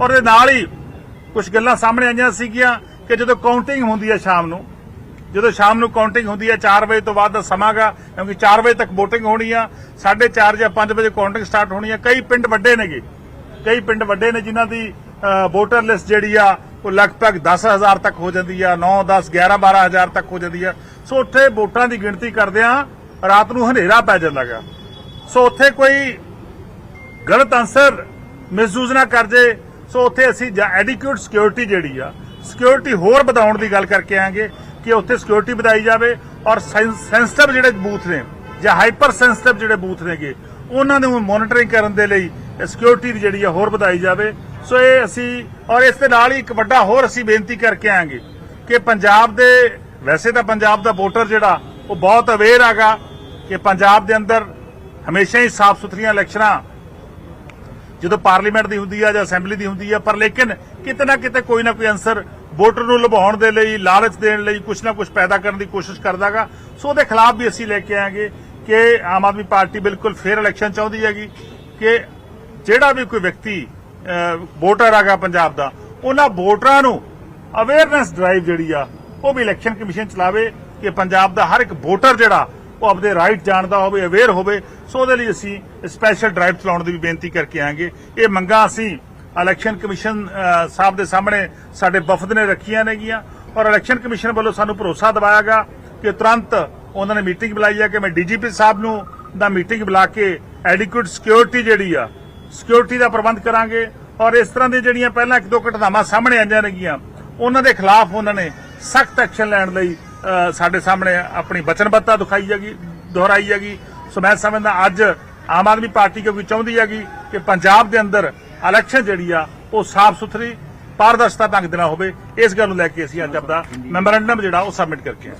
ਔਰ ਇਹ ਨਾਲ ਹੀ ਕੁਝ ਗੱਲਾਂ ਸਾਹਮਣੇ ਆਈਆਂ ਸੀਗੀਆਂ ਕਿ ਜਦੋਂ ਕਾਊਂਟਿੰਗ ਹੁੰਦੀ ਹੈ ਸ਼ਾਮ ਨੂੰ, ਜਦੋਂ ਸ਼ਾਮ ਨੂੰ ਕਾਊਂਟਿੰਗ ਹੁੰਦੀ ਹੈ 4 ਵਜੇ ਤੋਂ ਬਾਅਦ ਦਾ ਸਮਾਂਗਾ ਕਿਉਂਕਿ 4 ਵਜੇ ਤੱਕ VOTING ਹੋਣੀ ਆ 4:30 ਜਾਂ 5 ਵਜੇ ਕਾਊਂਟਿੰਗ ਸਟਾਰਟ ਹੋਣੀ ਆ। ਕਈ ਪਿੰਡ ਵੱਡੇ ਨੇਗੇ, ਕਈ ਪਿੰਡ ਵੱਡੇ ਨੇ ਜਿਨ੍ਹਾਂ ਦੀ ਵੋਟਰ ਲਿਸਟ ਜਿਹੜੀ ਆ, ਉਹ ਲਗਭਗ 10000 ਤੱਕ ਹੋ ਜਾਂਦੀ ਆ 9 10 11 12000 ਤੱਕ ਹੋ ਜਾਂਦੀ ਆ। ਸੋ ਉੱਥੇ ਵੋਟਾਂ ਦੀ ਗਿਣਤੀ ਕਰਦਿਆਂ ਰਾਤ ਨੂੰ ਹਨੇਰਾ ਪੈ ਜਾਂਦਾਗਾ ਸੋ ਉੱਥੇ ਕੋਈ ਗਲਤ ਆਨਸਰ ਮਿਸਯੂਜ਼ ਨਾ ਕਰ ਜੇ ਸੋ ਉੱਥੇ ਅਸੀਂ ਐਡਿਕੁਏਟ ਸਿਕਿਉਰਿਟੀ ਜਿਹੜੀ ਆ ਸਿਕਿਉਰਿਟੀ ਹੋਰ ਵਧਾਉਣ ਦੀ ਗੱਲ ਕਰਕੇ ਆਂਗੇ ਕਿ ਉੱਥੇ ਸਿਕਿਉਰਿਟੀ ਵਧਾਈ ਜਾਵੇ ਔਰ ਸੈਂਸਿਟਿਵ ਜਿਹੜੇ ਬੂਥ ਨੇ ਜਾਂ ਹਾਈਪਰ ਸੈਂਸਿਟਿਵ ਜਿਹੜੇ ਬੂਥ ਨੇਗੇ, ਉਹਨਾਂ ਨੂੰ ਮੋਨੀਟਰਿੰਗ ਕਰਨ ਦੇ ਲਈ ਸਿਕਿਉਰਿਟੀ ਦੀ ਜਿਹੜੀ ਆ ਹੋਰ ਵਧਾਈ ਜਾਵੇ। ਸੋ ਇਹ ਅਸੀਂ, ਔਰ ਇਸ ਦੇ ਨਾਲ ਹੀ ਇੱਕ ਵੱਡਾ ਹੋਰ ਅਸੀਂ ਬੇਨਤੀ ਕਰਕੇ ਆਂਗੇ ਕਿ ਪੰਜਾਬ ਦੇ, ਵੈਸੇ ਤਾਂ ਪੰਜਾਬ ਦਾ ਵੋਟਰ ਜਿਹੜਾ, ਉਹ ਬਹੁਤ ਅਵੇਅਰ ਹੈਗਾ ਕਿ ਪੰਜਾਬ ਦੇ ਅੰਦਰ ਹਮੇਸ਼ਾ ਹੀ ਸਾਫ਼ ਸੁਥਰੀਆਂ ਇਲੈਕਸ਼ਨਾਂ ਜਦੋਂ ਪਾਰਲੀਮੈਂਟ ਦੀ ਹੁੰਦੀ ਆ ਜਾਂ ਅਸੈਂਬਲੀ ਦੀ ਹੁੰਦੀ ਆ ਪਰ ਲੇਕਿਨ ਕਿਤੇ ਨਾ ਕਿਤੇ ਕੋਈ ਨਾ ਕੋਈ ਅੰਸਰ ਵੋਟਰ ਨੂੰ ਲੁਭਾਉਣ ਦੇ ਲਈ ਲਾਲਚ ਦੇਣ ਲਈ ਕੁਝ ਨਾ ਕੁਝ ਪੈਦਾ ਕਰਨ ਦੀ ਕੋਸ਼ਿਸ਼ ਕਰਦਾਗਾ। ਸੋ ਉਹਦੇ ਖਿਲਾਫ ਵੀ ਅਸੀਂ ਲੈ ਕੇ ਆਏਗੇ ਕਿ ਆਮ ਆਦਮੀ ਪਾਰਟੀ ਬਿਲਕੁਲ ਫੇਅਰ ਇਲੈਕਸ਼ਨ ਚਾਹੁੰਦੀ ਹੈਗੀ ਕਿ ਜਿਹੜਾ ਵੀ ਕੋਈ ਵਿਅਕਤੀ ਅਹ, ਵੋਟਰ ਹੈਗਾ ਪੰਜਾਬ ਦਾ ਉਹਨਾਂ ਵੋਟਰਾਂ ਨੂੰ ਅਵੇਅਰਨੈਸ ਡਰਾਈਵ ਜਿਹੜੀ ਆ ਉਹ ਵੀ ਇਲੈਕਸ਼ਨ ਕਮਿਸ਼ਨ ਚਲਾਵੇ ਕਿ ਪੰਜਾਬ ਦਾ ਹਰ ਇੱਕ ਵੋਟਰ ਜਿਹੜਾ ਉਹ ਆਪਦੇ ਰਾਈਟ ਜਾਣਦਾ ਹੋਵੇ ਅਵੇਅਰ ਹੋਵੇ, ਸੋ ਉਹਦੇ ਲਈ ਅਸੀਂ ਸਪੈਸ਼ਲ ਡਰਾਈਵ ਚਲਾਉਣ ਦੀ ਵੀ ਬੇਨਤੀ ਕਰਕੇ ਆਂਗੇ ਇਹ ਮੰਗਾਂ ਅਸੀਂ ਇਲੈਕਸ਼ਨ ਕਮਿਸ਼ਨ ਸਾਹਿਬ ਦੇ ਸਾਹਮਣੇ ਸਾਡੇ ਵਫਦ ਨੇ ਰੱਖੀਆਂ ਨੇਗੀਆਂ ਔਰ ਇਲੈਕਸ਼ਨ ਕਮਿਸ਼ਨ ਵੱਲੋਂ ਸਾਨੂੰ ਭਰੋਸਾ ਦਿਵਾਇਆਗਾ ਕਿ ਤੁਰੰਤ ਉਹਨਾਂ ਨੇ ਮੀਟਿੰਗ ਬੁਲਾਈ ਹੈ ਕਿ ਮੈਂ ਡੀਜੀਪੀ ਸਾਹਿਬ ਨੂੰ ਦਾ ਮੀਟਿੰਗ ਬੁਲਾ ਕੇ ਐਡਿਕੁਏਟ ਸਿਕਿਉਰਿਟੀ ਜਿਹੜੀ ਆ ਸਿਕਿਉਰਿਟੀ ਦਾ ਪ੍ਰਬੰਧ ਕਰਾਂਗੇ ਔਰ ਇਸ ਤਰ੍ਹਾਂ ਦੀਆਂ ਜਿਹੜੀਆਂ ਪਹਿਲਾਂ ਇੱਕ ਦੋ ਘਟਨਾਵਾਂ ਸਾਹਮਣੇ ਆਈਆਂ ਨੇਗੀਆਂ, ਉਹਨਾਂ ਦੇ ਖਿਲਾਫ ਉਹਨਾਂ ਨੇ ਸਖਤ ਐਕਸ਼ਨ ਲੈਣ ਲਈ ਸਾਡੇ ਸਾਹਮਣੇ ਆਪਣੀ ਵਚਨਬੱਧਤਾ ਦਿਖਾਈ ਹੈਗੀ, ਦੁਹਰਾਈ ਹੈਗੀ। ਸੋ ਮੈਂ ਸਮਝਦਾ ਅੱਜ ਆਮ ਆਦਮੀ ਪਾਰਟੀ ਕਿਉਂਕਿ ਚਾਹੁੰਦੀ ਹੈਗੀ ਕਿ ਪੰਜਾਬ ਦੇ ਅੰਦਰ ਇਲੈਕਸ਼ਨ ਜਿਹੜੀ ਆ, ਉਹ ਸਾਫ਼ ਸੁਥਰੀ, ਪਾਰਦਰਸ਼ਤਾ ਢੰਗ ਦੇ ਨਾਲ ਹੋਵੇ। ਇਸ ਗੱਲ ਨੂੰ ਲੈ ਕੇ ਅਸੀਂ ਅੱਜ ਆਪਦਾ ਮੈਮੋਰੈਂਡਮ ਜਿਹੜਾ, ਉਹ ਸਬਮਿਟ ਕਰਕੇ